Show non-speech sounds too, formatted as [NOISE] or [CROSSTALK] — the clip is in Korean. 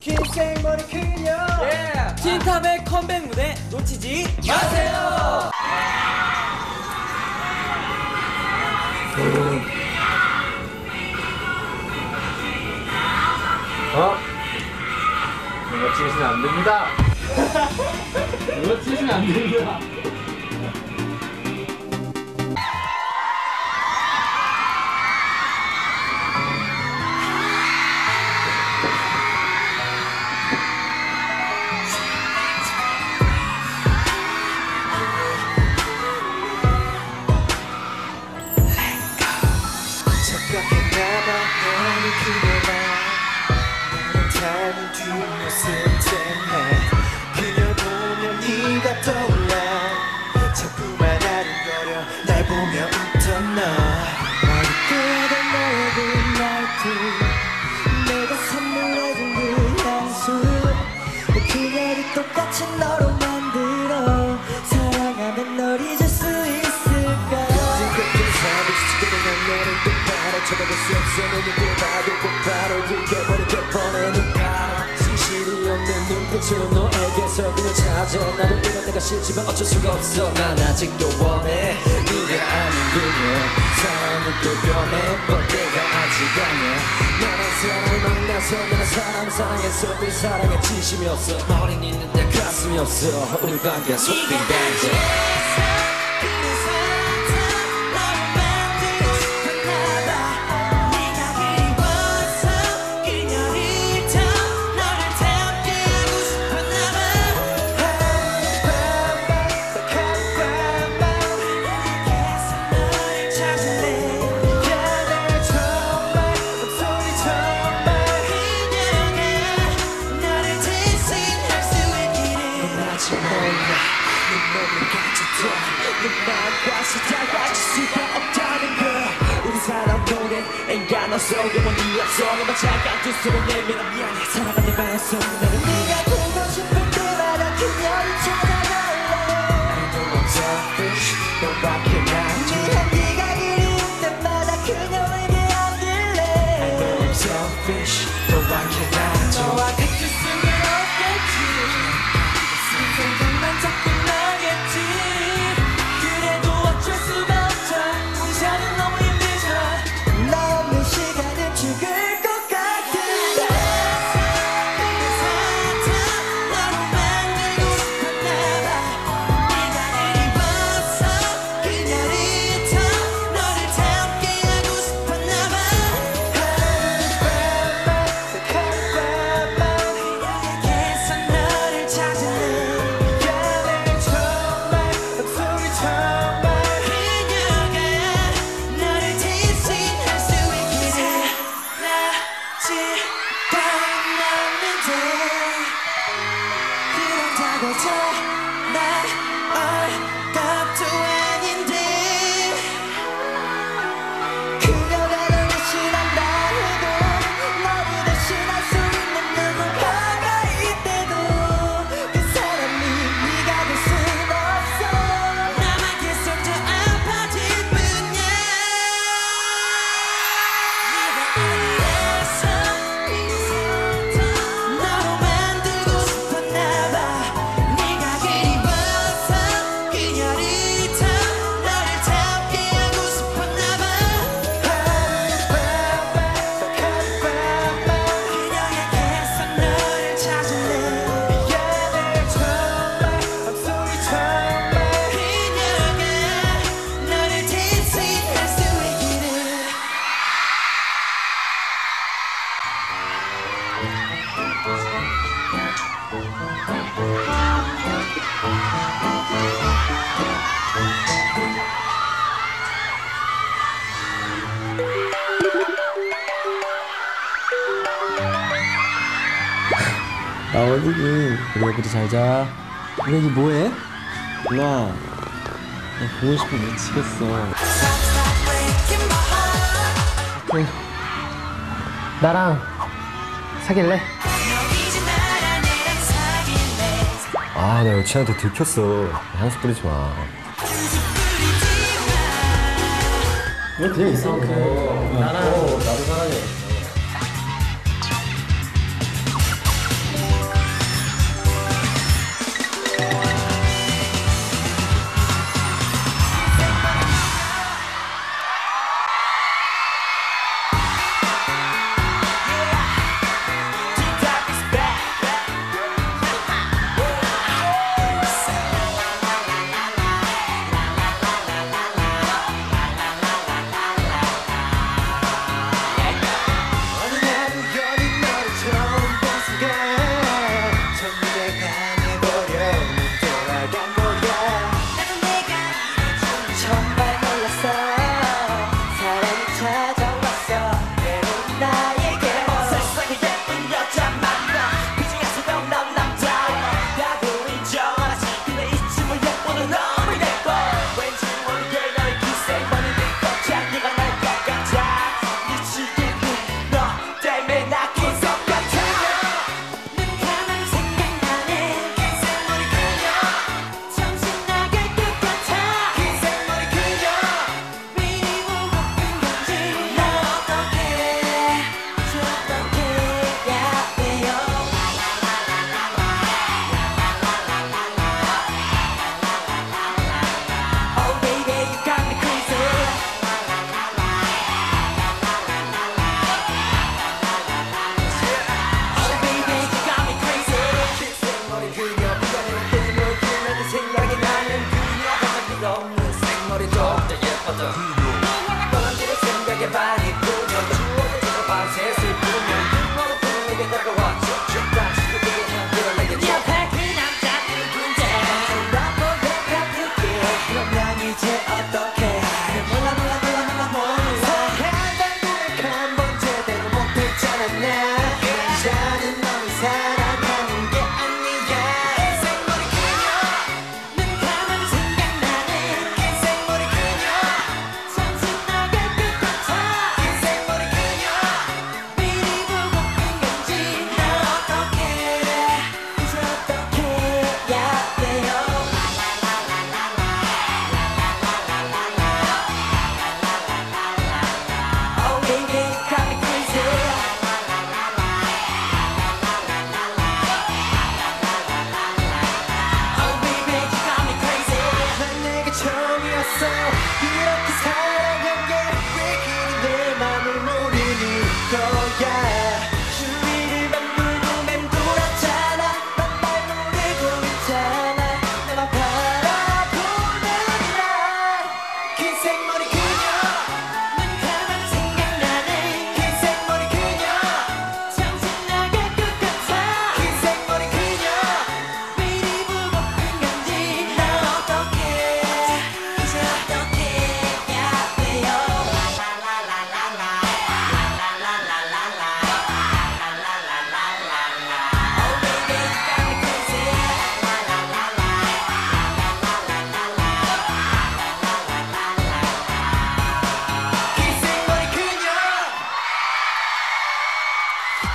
긴 생머리 그녀 틴탑의 컴백 무대 놓치지 마세요. 어? 이거 치시면 안 됩니다. [LAUGHS] 이거 치시면 안 됩니다. 수 없어 눈을 뜰봐도 곧바로 들켜버릴 뻔해 눈가로 진실이 없는 눈빛으로 너에게서 그냥 찾아 나도 이런 내가 싫지만 어쩔 수가 없어 난 아직도 원해 네가 아닌 그녀 사랑은 또 변해 but 내가 아직 아니야 너란 사람을 만나서 나는 사람 사랑했어 그 사랑에 진심이 없어 머리는 있는데 가슴이 없어 우리 관계 속빈 반전 Soul 영원히 없어. 너만 잠깐 두 손을 내밀어. 미안해. 내 마음속 나는 네가 나 어디니? 우리 애들이 잘 자. 우리 애기 뭐해? 누나, 나 보고 싶어 미치겠어. 그래. 나랑 사귈래? 아, 나 여친한테 들켰어. 향수 뿌리지 마. 왜 그냥 이상해? 나랑 나도 사랑해. Father.